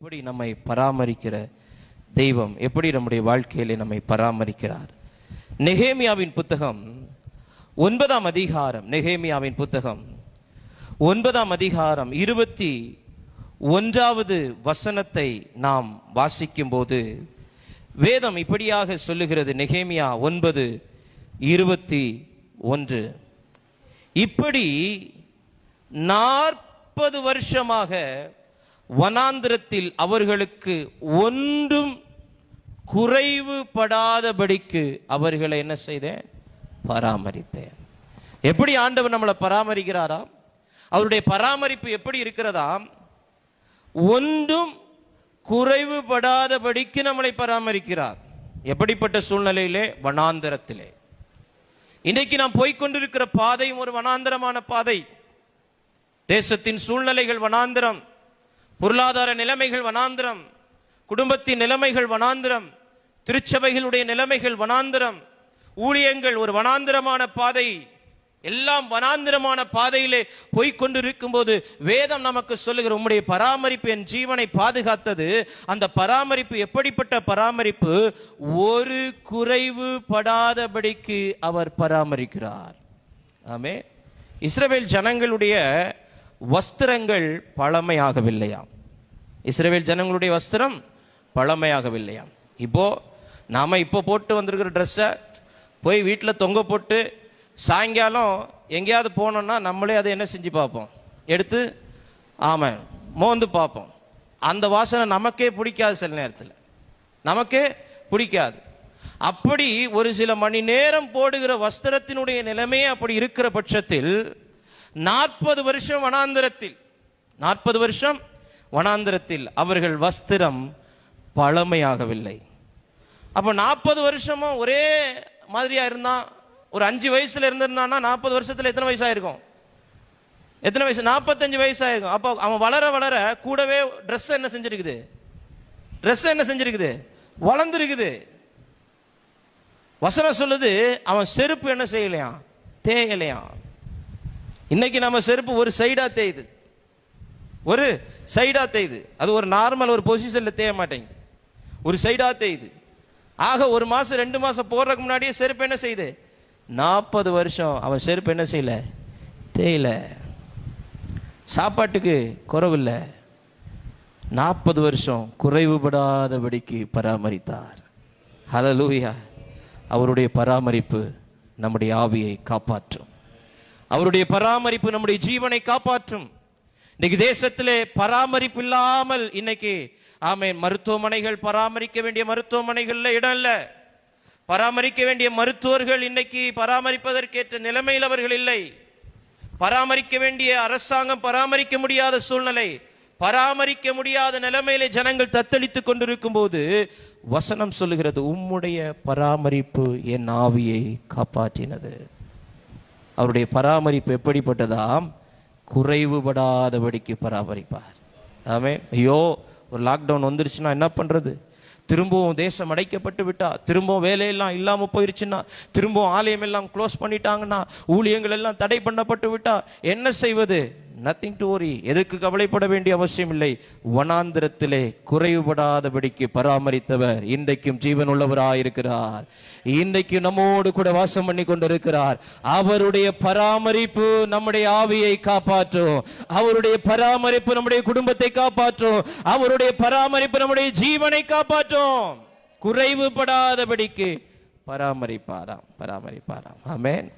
எப்படி நம்மை பராமரிக்கிற தெய்வம் எப்படி நம்முடைய வாழ்க்கையிலே நம்மை பராமரிக்கிறார்? நெகேமியாவின் புத்தகம் ஒன்பதாம் அதிகாரம் நெகேமியாவின் புத்தகம் ஒன்பதாம் அதிகாரம் இருபத்தி ஒன்றாவது வசனத்தை நாம் வாசிக்கும்போது வேதம் இப்படியாக சொல்லுகிறது நெகேமியா ஒன்பது இருபத்தி ஒன்று. இப்படி நாற்பது வருஷமாக வனாந்திரத்தில் அவர்களுக்கு ஒன்றும் குறைவுபடாதபடிக்கு அவர்களை என்ன செய்தேன்? பராமரித்தேன். எப்படி ஆண்டவர் நம்மளை பராமரிக்கிறாராம்? அவருடைய பராமரிப்பு எப்படி இருக்கிறதாம்? ஒன்றும் குறைவுபடாதபடிக்கு நம்மளை பராமரிக்கிறார். எப்படிப்பட்ட சூழ்நிலையிலே? வனாந்திரத்திலே. இன்றைக்கு நாம் போய்கொண்டிருக்கிற பாதையும் ஒரு வனாந்தரமான பாதை. தேசத்தின் சூழ்நிலைகள் வனாந்திரம். பொருளாதார நிலைமைகள் வனாந்திரம் குடும்பத்தின் நிலைமைகள் வனாந்திரம் திருச்சபைகளுடைய நிலைமைகள் வனாந்திரம் ஊழியங்கள் ஒரு வனாந்திரமான பாதை எல்லாம் வனாந்திரமான பாதையிலே போய்கொண்டிருக்கும் போது வேதம் நமக்கு சொல்லுகிற உம்முடைய பராமரிப்பு என் ஜீவனை பாதுகாத்தது. அந்த பராமரிப்பு எப்படிப்பட்ட பராமரிப்பு? ஒரு குறைவு படாதபடிக்கு அவர் பராமரிக்கிறார். ஆமே இஸ்ரவேல் ஜனங்களுடைய வஸ்திரங்கள் பழமையாகவில்லையாம். இஸ்ரேல் ஜனங்களுடைய வஸ்திரம் பழமையாகவில்லையாம். இப்போ நாம இப்போ போட்டு வந்திருக்கிற ட்ரெஸ்ஸை போய் வீட்டில் தொங்க போட்டு சாயங்காலம் எங்கேயாவது போனோன்னா நம்மளே அதை என்ன செஞ்சு பார்ப்போம்? எடுத்து ஆமாம் மோந்து பார்ப்போம். அந்த வாசனை நமக்கே பிடிக்காது சில நேரத்தில். நமக்கே பிடிக்காது. அப்படி ஒரு சில மணி நேரம் போடுகிற வஸ்திரத்தினுடைய நிலைமையே அப்படி இருக்கிற பட்சத்தில் நாற்பது வருஷம் வனாந்திரத்தில் நாற்பது வருஷம் வனாந்திரத்தில் அவர்கள் வஸ்திரம் பழமையாகவில்லை. அப்போ நாற்பது வருஷமும் ஒரே மாதிரியா இருந்தான் ஒரு அஞ்சு வயசுல இருந்திருந்தான்னா நாற்பது வருஷத்துல எத்தனை வயசாயிருக்கும்? எத்தனை வயசு? நாற்பத்தஞ்சு வயசாயிருக்கும். அப்போ அவன் வளர வளர கூடவே ட்ரெஸ் என்ன செஞ்சிருக்குது? ட்ரெஸ் என்ன செஞ்சிருக்குது? வளர்ந்துருக்குது. வசனம் சொல்லுது அவன் செருப்பு என்ன செய்யலையாம்? தேயலையாம். இன்னைக்கு நம்ம செருப்பு ஒரு சைடா தேயுது. ஒரு சைடா தேயுது. அது ஒரு நார்மல் ஒரு பொசிஷன்ல தேய மாட்டேங்குது. ஒரு சைடா தேயுது. ஆக ஒரு மாசம் ரெண்டு மாசம் போடுறதுக்கு முன்னாடியே செருப்பு என்ன செய்யுது நாற்பது வருஷம் அவன் செருப்பு என்ன செய்யல? தேயல. சாப்பாட்டுக்கு குறவில்லை. நாற்பது வருஷம் குறைவுபடாதபடிக்கு பராமரித்தார். ஹலலூயா அவருடைய பராமரிப்பு நம்முடைய ஆவியை காப்பாற்றும். அவருடைய பராமரிப்பு நம்முடைய ஜீவனை காப்பாற்றும். இன்னைக்கு தேசத்திலே பராமரிப்பு இல்லாமல் இன்னைக்கு ஆமே மருத்துவமனைகள் பராமரிக்க வேண்டிய மருத்துவமனைகள்ல இடம் இல்ல. பராமரிக்க வேண்டிய மருத்துவர்கள் இன்னைக்கு பராமரிப்பதற்கேற்ற நிலைமையில் அவர்கள் இல்லை. பராமரிக்க வேண்டிய அரசாங்கம் பராமரிக்க முடியாத சூழ்நிலை பராமரிக்க முடியாத நிலைமையிலே ஜனங்கள் தத்தளித்துக் கொண்டிருக்கும் போது வசனம் சொல்லுகிறது உம்முடைய பராமரிப்பு என் ஆவியை காப்பாற்றினது. அவருடைய பராமரிப்பு எப்படிப்பட்டதாம்? குறைவுபடாதபடிக்கு பராமரிப்பார். ஆமே. ஐயோ ஒரு லாக்டவுன் வந்துருச்சுன்னா என்ன பண்ணுறது திரும்பவும் தேசம் அடைக்கப்பட்டு விட்டா திரும்பவும் வேலையெல்லாம் இல்லாமல் போயிருச்சுன்னா திரும்பவும் ஆலயம் எல்லாம் க்ளோஸ் பண்ணிட்டாங்கன்னா ஊழியங்கள் எல்லாம் தடை பண்ணப்பட்டு விட்டா என்ன செய்வது? நத்திங் டு ஓரி எதுக்கு கவலைப்பட வேண்டிய அவசியம் இல்லை. வனாந்திரத்திலே குறைவுபடாதபடிக்கு பராமரித்தவர் இன்றைக்கும் ஜீவன் உள்ளவராயிருக்கிறார் இன்றைக்கு நம்மோடு கூட வாசம் பண்ணி கொண்டிருக்கிறார். அவருடைய பராமரிப்பு நம்முடைய ஆவியை காப்பாற்றும். அவருடைய பராமரிப்பு நம்முடைய குடும்பத்தை காப்பாற்றும். அவருடைய பராமரிப்பு நம்முடைய ஜீவனை காப்பாற்றும். குறைவுபடாதபடிக்கு பராமரிப்பாராம் பராமரிப்பாராம். ஆமேன்.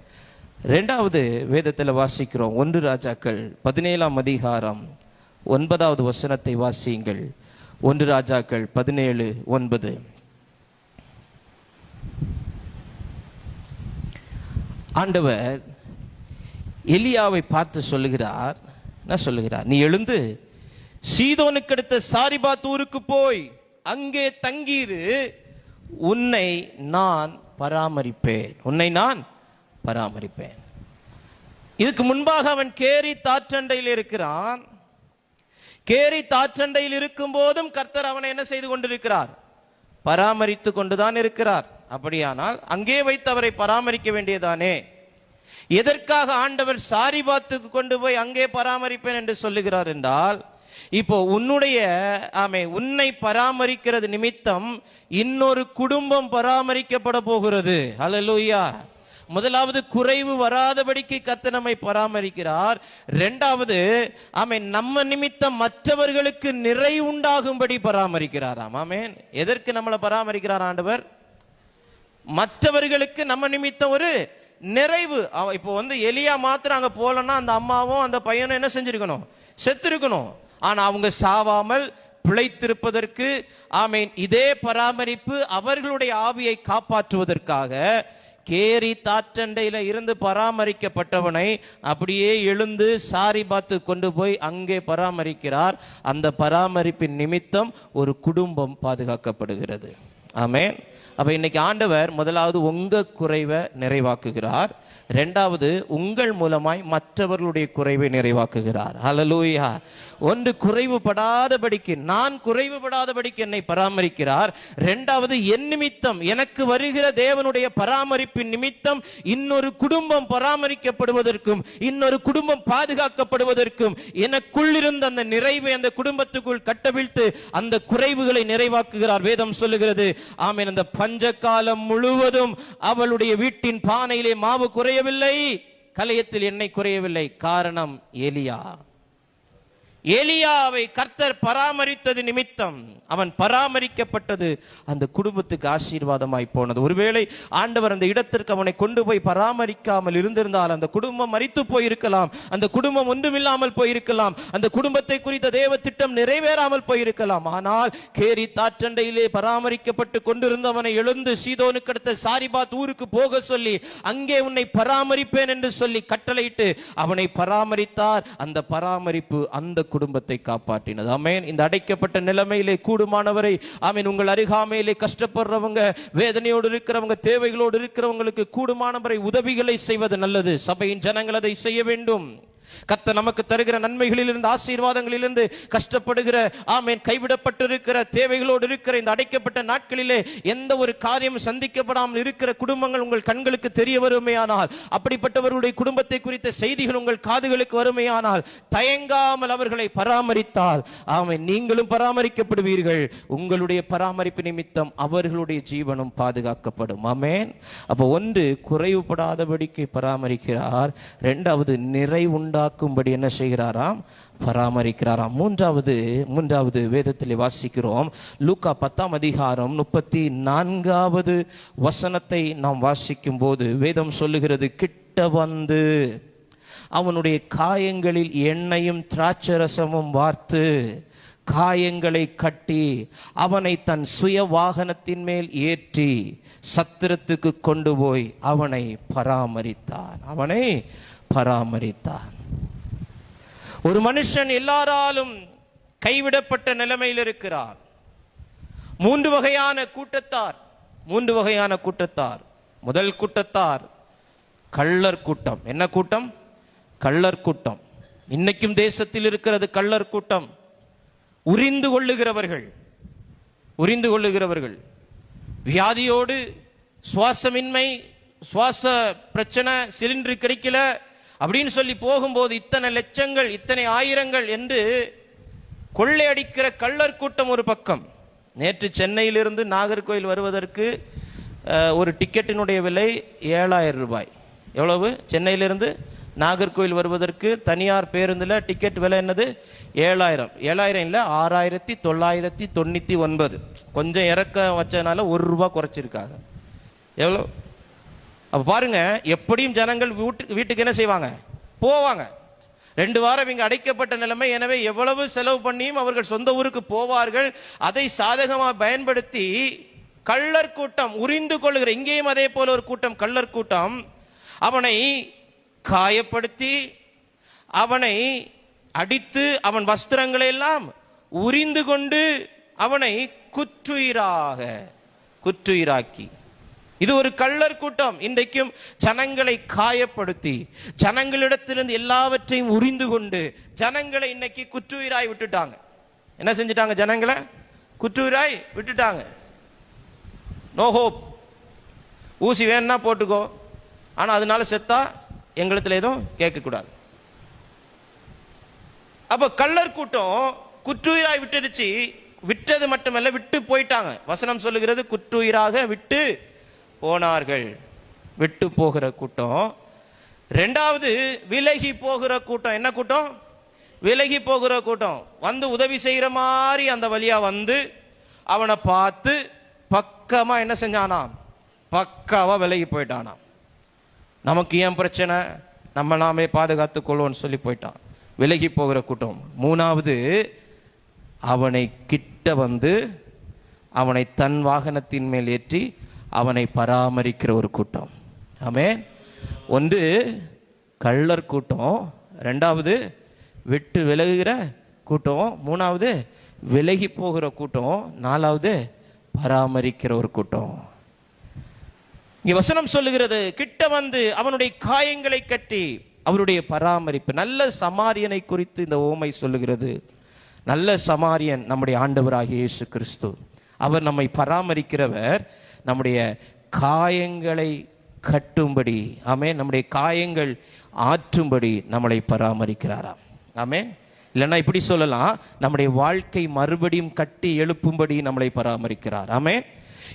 ரெண்டாவது வேதத்தில் வாசிக்கிறோம். ஒன்று ராஜாக்கள் பதினேழாம் அதிகாரம் ஒன்பதாவது வசனத்தை வாசியுங்கள். ஒன்று ராஜாக்கள் பதினேழு ஒன்பது. ஆண்டவர் எலியாவை பார்த்து சொல்லுகிறார். என்ன சொல்லுகிறார்? நீ எழுந்து சீதோனுக்கு அடுத்த சாரிபாத் ஊருக்கு போய் அங்கே தங்கியிரு. உன்னை நான் பராமரிப்பேன். உன்னை நான் பராமரிப்பேன். இதுக்கு முன்பாக அவன் கேரி தாற்றண்டையில் இருக்கிறான். கேரி தாற்றண்டையில் இருக்கும் போதும் கர்த்தர் அவனை என்ன செய்து கொண்டிருக்கிறார்? பராமரித்து கொண்டுதான் இருக்கிறார். அப்படியானால் அங்கே வைத்து அவரை பராமரிக்க வேண்டியதானே? எதற்காக ஆண்டவர் சாரிபாத்துக்கு கொண்டு போய் அங்கே பராமரிப்பேன் என்று சொல்லுகிறார் என்றால் இப்போ உன்னுடைய ஆமை உன்னை பராமரிக்கிறது நிமித்தம் இன்னொரு குடும்பம் பராமரிக்கப்பட போகிறது. ஹalleluya முதலாவது குறைவு வராதபடிக்கு கத்த நம்மை பராமரிக்கிறார். இரண்டாவது ஆமே நம்ம நிமித்தம் மற்றவர்களுக்கு நிறை உண்டாகும்படி பராமரிக்கிறாராம். ஆமேன். எதற்கு நம்மளை பராமரிக்கிறார் ஆண்டவர்? மற்றவர்களுக்கு நம்ம நிமித்தம் ஒரு நிறைவு. இப்போ வந்து எலியா மாத்திரம் அங்க போலன்னா அந்த அம்மாவும் அந்த பையனும் என்ன செஞ்சிருக்கணும்? செத்திருக்கணும். ஆனா அவங்க சாவாமல் பிழைத்திருப்பதற்கு ஆமீன் இதே பராமரிப்பு அவர்களுடைய ஆவியை காப்பாற்றுவதற்காக கேரி தாற்றண்டையில இருந்து பராமரிக்கப்பட்டவனை அப்படியே எழுந்து சாரி பார்த்து கொண்டு போய் அங்கே பராமரிக்கிறார். அந்த பராமரிப்பின் நிமித்தம் ஒரு குடும்பம் பாதுகாக்கப்படுகிறது. ஆமேன். அப்ப இன்னைக்கு ஆண்டவர் முதலாவது உங்க குறைவை நிறைவாக்குகிறார். ரெண்டாவது உங்கள் மூலமாய் மற்றவர்களுடைய குறைவை நிறைவாக்குகிறார். ஹalleluya ஒன்று குறைவுபடாதபடிக்கு நான் குறைவுபடாதபடிக்கு என்னை பராமரிக்கிறார். ரெண்டாவது என் நிமித்தம் எனக்கு வருகிற தேவனுடைய பராமரிப்பின் நிமித்தம் இன்னொரு குடும்பம் பராமரிக்கப்படுவதற்கும் இன்னொரு குடும்பம் பாதுகாக்கப்படுவதற்கும் எனக்குள்ளிருந்த அந்த நிறைவை அந்த குடும்பத்துக்குள் கட்டவிழ்த்து அந்த குறைவுகளை நிறைவாக்குகிறார். வேதம் சொல்லுகிறது ஆமென் அந்த பஞ்ச காலம் முழுவதும் அவளுடைய வீட்டின் பானையிலே மாவு குறையவில்லை கலையத்தில் எண்ணெய் குறையவில்லை. காரணம் எலியா. எலியாவை கர்த்தர் பராமரித்தது நிமித்தம் அவன் பராமரிக்கப்பட்டது அந்த குடும்பத்துக்கு ஆசீர்வாதமாய் போனது. ஒருவேளை ஆண்டவர் அந்த இடத்திற்கு அவனை கொண்டு போய் பராமரிக்காமல் இருந்திருந்தால் அந்த குடும்பம் மறித்து போயிருக்கலாம். அந்த குடும்பம் ஒன்றுமில்லாமல் போயிருக்கலாம். அந்த குடும்பத்தை குறித்த தேவ திட்டம் நிறைவேறாமல் போயிருக்கலாம். ஆனால் கேரி தாற்றண்டையிலே பராமரிக்கப்பட்டு கொண்டிருந்தவனை எழுந்து சீதோனுக்கு அடுத்த சாரிபாத் ஊருக்கு போக சொல்லி அங்கே உன்னை பராமரிப்பேன் என்று சொல்லி கட்டளையிட்டு அவனை பராமரித்தார். அந்த பராமரிப்பு அந்த குடும்பத்தை காப்பாற்றினது. ஆமென். இந்த அடைக்கப்பட்ட நிலைமையிலே கூடுமானவரை ஆமென். உங்கள் அருகாமையிலே கஷ்டப்படுறவங்க வேதனையோடு இருக்கிறவங்க தேவைகளோடு இருக்கிறவங்களுக்கு கூடுமானவரை உதவிகளை செய்வது நல்லது. சபையின் ஜனங்கள் அதை செய்ய வேண்டும். கத்த நமக்கு தருகிற நன்மைகளிலிருந்து ஆசீர்வாதங்களிலிருந்து கஷ்டப்படுகிற ஆமேன் கைவிடப்பட்டிருக்கிற தேவைகளோடு இருக்கிற இந்த அடைக்கப்பட்ட நாட்களிலே எந்த ஒரு காரியம் சந்திக்கப்படாமல் இருக்கிற குடும்பங்கள் உங்கள் கண்களுக்கு தெரிய வருமையானால் அப்படிப்பட்டவர்களுடைய குடும்பத்தை குறித்த செய்திகள் உங்கள் காதுகளுக்கு வருமையானால் தயங்காமல் அவர்களை பராமரித்தால் ஆமென் நீங்களும் பராமரிக்கப்படுவீர்கள். உங்களுடைய பராமரிப்பு நிமித்தம் அவர்களுடைய ஜீவனும் பாதுகாக்கப்படும். ஆமேன். அப்போ ஒன்று குறைவுபடாதபடிக்கு பராமரிக்கிறார். ரெண்டாவது நிறை உண்டாக்கும்படி என்ன செய்கிறாராம்? பராமரிக்கிறாராம். மூன்றாவது மூன்றாவது வேதத்தில் வாசிக்கிறோம். லூக்கா பத்தாம் அதிகாரம் முப்பத்தி நான்காவது வசனத்தை நாம் வாசிக்கும் போது வேதம் சொல்லுகிறது கிட்ட வந்து அவனுடைய காயங்களில் எண்ணெயும் திராட்சரசமும் வார்த்து காயங்களை கட்டி அவனை தன் சுய வாகனத்தின் மேல் ஏற்றி சத்திரத்துக்கு கொண்டு போய் அவனை பராமரித்தான். அவனை பராமரித்தார். ஒரு மனுஷன் எல்லாராலும் கைவிடப்பட்ட நிலைமையில் இருக்கிறார். மூன்று வகையான கூட்டத்தார் மூன்று வகையான கூட்டத்தார். முதல் கூட்டத்தார் கள்ளர் கூட்டம். என்ன கூட்டம்? கள்ளர் கூட்டம். இன்னைக்கும் தேசத்தில் இருக்கிறது கள்ளர் கூட்டம். உரிந்து கொள்ளுகிறவர்கள் உரிந்து கொள்ளுகிறவர்கள். வியாதியோடு சுவாசமின்மை சுவாச பிரச்சனை சிலிண்டர் கிடைக்கல அப்படின்னு சொல்லி போகும்போது இத்தனை லட்சங்கள் இத்தனை ஆயிரங்கள் என்று கொள்ளையடிக்கிற கள்ளர் கூட்டம் ஒரு பக்கம். நேற்று சென்னையிலிருந்து நாகர்கோயில் வருவதற்கு ஒரு டிக்கெட்டினுடைய விலை ஏழாயிரம் ரூபாய். எவ்வளவு? சென்னையிலிருந்து நாகர்கோயில் வருவதற்கு தனியார் பேருந்தில் டிக்கெட் விலை என்னது? ஏழாயிரம். ஏழாயிரம் இல்லை ஆறாயிரத்தி தொள்ளாயிரத்தி தொண்ணூற்றி ஒன்பது. கொஞ்சம் இறக்க வச்சதுனால ஒரு ரூபா குறைச்சிருக்காங்க. எவ்வளோ அப்போ பாருங்க எப்படியும் ஜனங்கள் வீட்டுக்கு வீட்டுக்கு என்ன செய்வாங்க? போவாங்க. ரெண்டு வாரம் இங்கே அடைக்கப்பட்ட நிலைமை எனவே எவ்வளவு செலவு பண்ணியும் அவர்கள் சொந்த ஊருக்கு போவார்கள். அதை சாதகமாக பயன்படுத்தி கள்ளர் கூட்டம் உரிந்து கொள்ளுகிற இங்கேயும் அதே போல ஒரு கூட்டம் கள்ளர் கூட்டம். அவனை காயப்படுத்தி அவனை அடித்து அவன் வஸ்திரங்களை எல்லாம் உரிந்து கொண்டு அவனை குற்றுயிராக குற்றுயிராக்கி. இது ஒரு கள்ளர் கூட்டம். இன்றைக்கும் ஜனங்களை காயப்படுத்தி ஜனங்களிடத்திலிருந்து எல்லாவற்றையும் உரிந்து கொண்டு ஜனங்களை இன்னைக்கு குற்றுயிராய் விட்டுட்டாங்க. என்ன செஞ்சிட்டாங்க ஜனங்களை? குற்றுயிராய் விட்டுட்டாங்க. நோ ஹோப் ஊசி வேணும்னா போட்டுக்கோ. ஆனால் அதனால செத்தா எங்களிடத்துல எதுவும் கேட்கக்கூடாது. அப்போ கள்ளர் கூட்டம் குற்றுயிராய் விட்டுடுச்சு. விட்டது மட்டுமல்ல விட்டு போயிட்டாங்க. வசனம் சொல்லுகிறது குற்றுயிராக விட்டு போனார்கள். விட்டு போகிற கூட்டம். ரெண்டாவது விலகி போகிற கூட்டம். என்ன கூட்டம்? விலகி போகிற கூட்டம். வந்து உதவி செய்கிற மாதிரி அந்த வழியாக வந்து அவனை பார்த்து பக்கமாக என்ன செஞ்சானாம்? பக்காவாக விலகி போயிட்டானாம். நமக்கு ஏன் பிரச்சனை? நம்ம நாமே பாதுகாத்து கொள்வோம்னு சொல்லி போயிட்டான். விலகி போகிற கூட்டம். மூணாவது அவனை கிட்ட வந்து அவனை தன் வாகனத்தின் மேல் ஏற்றி அவனை பராமரிக்கிற ஒரு கூட்டம். ஆமே ஒன்று கள்ளர் கூட்டம். ரெண்டாவது விட்டு விலகுகிற கூட்டம். மூணாவது விலகி போகிற கூட்டம். நாலாவது பராமரிக்கிற ஒரு கூட்டம். இங்கே வசனம் சொல்லுகிறது கிட்ட வந்து அவனுடைய காயங்களை கட்டி அவருடைய பராமரிப்பு. நல்ல சமாரியனை குறித்து இந்த ஓமை சொல்லுகிறது. நல்ல சமாரியன் நம்முடைய ஆண்டவராகிய இயேசு கிறிஸ்து. அவர் நம்மை பராமரிக்கிறவர். நம்முடைய காயங்களை கட்டும்படி ஆமே நம்முடைய காயங்கள் ஆற்றும்படி நம்மளை பராமரிக்கிறாராம். ஆமே இல்லைன்னா இப்படி சொல்லலாம் நம்முடைய வாழ்க்கை மறுபடியும் கட்டி எழுப்பும்படி நம்மளை பராமரிக்கிறார். ஆமே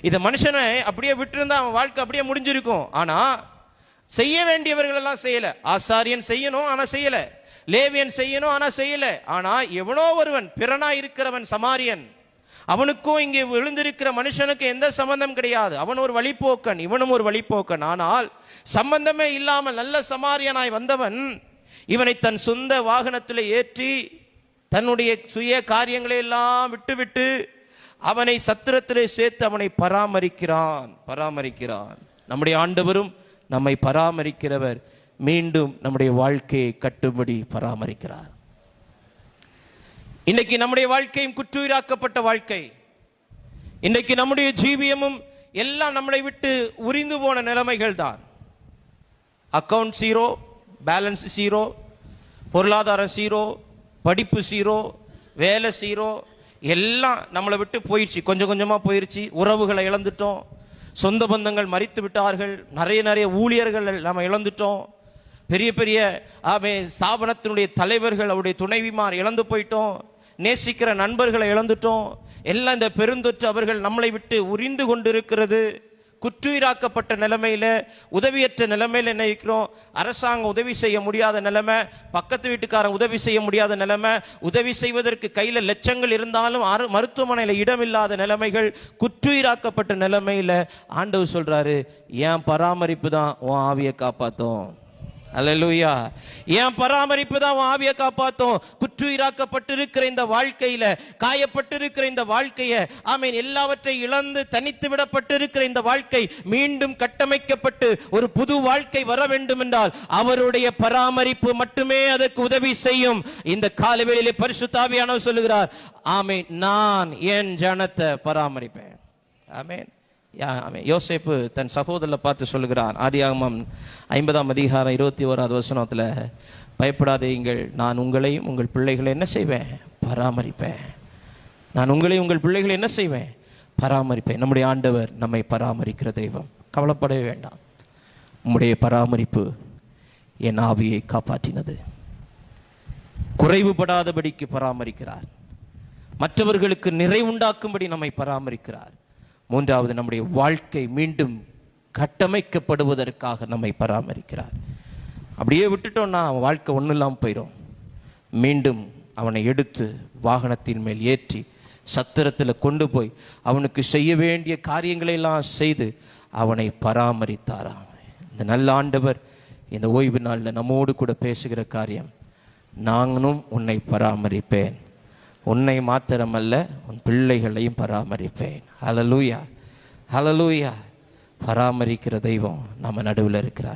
இதை மனுஷனை அப்படியே விட்டுருந்தா அவன் வாழ்க்கை அப்படியே முடிஞ்சிருக்கும். ஆனால் செய்ய வேண்டியவர்கள் எல்லாம் ஆசாரியன் செய்யணும் ஆனால் செய்யலை. லேவியன் செய்யணும் ஆனால் செய்யலை. ஆனால் எவனோ ஒருவன் பிறனா இருக்கிறவன் சமாரியன். அவனுக்கும் இங்கே விழுந்திருக்கிற மனுஷனுக்கு எந்த சம்பந்தம் கிடையாது. அவன் ஒரு வழிப்போக்கன் இவனும் ஒரு வழிப்போக்கன். ஆனால் சம்பந்தமே இல்லாமல் நல்ல சமாரியனாய் வந்தவன் இவனை தன் சொந்த வாகனத்தில் ஏற்றி தன்னுடைய சுய காரியங்களை எல்லாம் விட்டுவிட்டு அவனை சத்திரத்திலே சேர்த்து அவனை பராமரிக்கிறான் பராமரிக்கிறான். நம்முடைய ஆண்டவரும் நம்மை பராமரிக்கிறவர். மீண்டும் நம்முடைய வாழ்க்கையை கட்டும்படி பராமரிக்கிறார். இன்னைக்கு நம்முடைய வாழ்க்கையும் குற்றுயிராக்கப்பட்ட வாழ்க்கை. இன்னைக்கு நம்முடைய ஜீவியமும் எல்லாம் நம்மளை விட்டு உரிந்து போன நிலைமைகள் தான் அக்கவுண்ட் ஜீரோ பேலன்ஸ் ஜீரோ பொருளாதாரம் ஜீரோ படிப்பு ஜீரோ வேலை ஜீரோ எல்லாம் நம்மளை விட்டு போயிடுச்சு. கொஞ்சம் கொஞ்சமாக போயிடுச்சு உறவுகளை இழந்துட்டோம். சொந்த பந்தங்கள் மறித்து விட்டார்கள். நிறைய நிறைய ஊழியர்கள் நம்ம இழந்துட்டோம். பெரிய பெரிய ஆமே ஸ்தாபனத்தினுடைய தலைவர்கள் அவருடைய துணைவிமார் இழந்து போயிட்டோம். நேசிக்கிற நண்பர்களை இழந்துட்டோம். எல்லாம் இந்த பெருந்தொற்று அவர்கள் நம்மளை விட்டு உரிந்து கொண்டிருக்கிறது. குற்றுயிராக்கப்பட்ட நிலைமையில உதவியற்ற நிலைமையில என்ன இருக்கிறோம்? அரசாங்கம் உதவி செய்ய முடியாத நிலைமை பக்கத்து வீட்டுக்காரன் உதவி செய்ய முடியாத நிலைமை உதவி செய்வதற்கு கையில லட்சங்கள் இருந்தாலும் அரு- மருத்துவமனையில இடமில்லாத நிலைமைகள் குற்றுயிராக்கப்பட்ட நிலைமையில ஆண்டவர் சொல்றாரு என் பராமரிப்பு தான் உன் ஆவியை காப்பாத்தும். அலலூயா என் பராமரிப்பு தான் ஆவியை காப்பாத்தும்? குற்றுயிராக்கப்பட்டிருக்கிற இந்த வாழ்க்கையில காயப்பட்டிருக்கிற இந்த வாழ்க்கைய ஆமீன் எல்லாவற்றை இழந்து தனித்து விடப்பட்டிருக்கிற இந்த வாழ்க்கை மீண்டும் கட்டமைக்கப்பட்டு ஒரு புது வாழ்க்கை வர வேண்டும் என்றால் அவருடைய பராமரிப்பு மட்டுமே அதற்கு உதவி செய்யும். இந்த காலவேளையிலே பரிசுத்தாவியானவர் சொல்லுகிறார் ஆமீன் நான் என் ஜனத்தை பராமரிப்பேன். ஆமீன். யோசேப்பு தன் சகோதரில் பார்த்து சொல்லுகிறான் ஆதியாகமம் ஐம்பதாம் அதிகாரம் இருபத்தி ஓராவது வசனத்தில் பயப்படாதீங்கள் நான் உங்களையும் உங்கள் பிள்ளைகளை என்ன செய்வேன்? பராமரிப்பேன். நான் உங்களையும் உங்கள் பிள்ளைகளை என்ன செய்வேன்? பராமரிப்பேன். நம்முடைய ஆண்டவர் நம்மை பராமரிக்கிற தெய்வம். கவலைப்படவே வேண்டாம். உம்முடைய பராமரிப்பு என் ஆவியை காப்பாற்றினது. குறைவுபடாதபடிக்கு பராமரிக்கிறார். மற்றவர்களுக்கு நிறைவுண்டாக்கும்படி நம்மை பராமரிக்கிறார். மூன்றாவது நம்முடைய வாழ்க்கை மீண்டும் கட்டமைக்கப்படுவதற்காக நம்மை பராமரிக்கிறார். அப்படியே விட்டுட்டோம்னா அவன் வாழ்க்கை ஒன்றும் இல்லாமல் போயிடும் மீண்டும் அவனை எடுத்து வாகனத்தின் மேல் ஏற்றி சத்திரத்தில் கொண்டு போய் அவனுக்கு செய்ய வேண்டிய காரியங்களை எல்லாம் செய்து அவனை பராமரித்தாராம் இந்த நல்ல ஆண்டவர் இந்த ஓய்வு நாளில் நம்மோடு கூட பேசுகிற காரியம் நானும் உன்னை பராமரிப்பேன். உன்னை மாத்திரமல்ல உன் பிள்ளைகளையும் பராமரிப்பேன். ஹலலூயா ஹலலூயா பராமரிக்கிற தெய்வம் நம்ம நடுவில் இருக்கிறார்.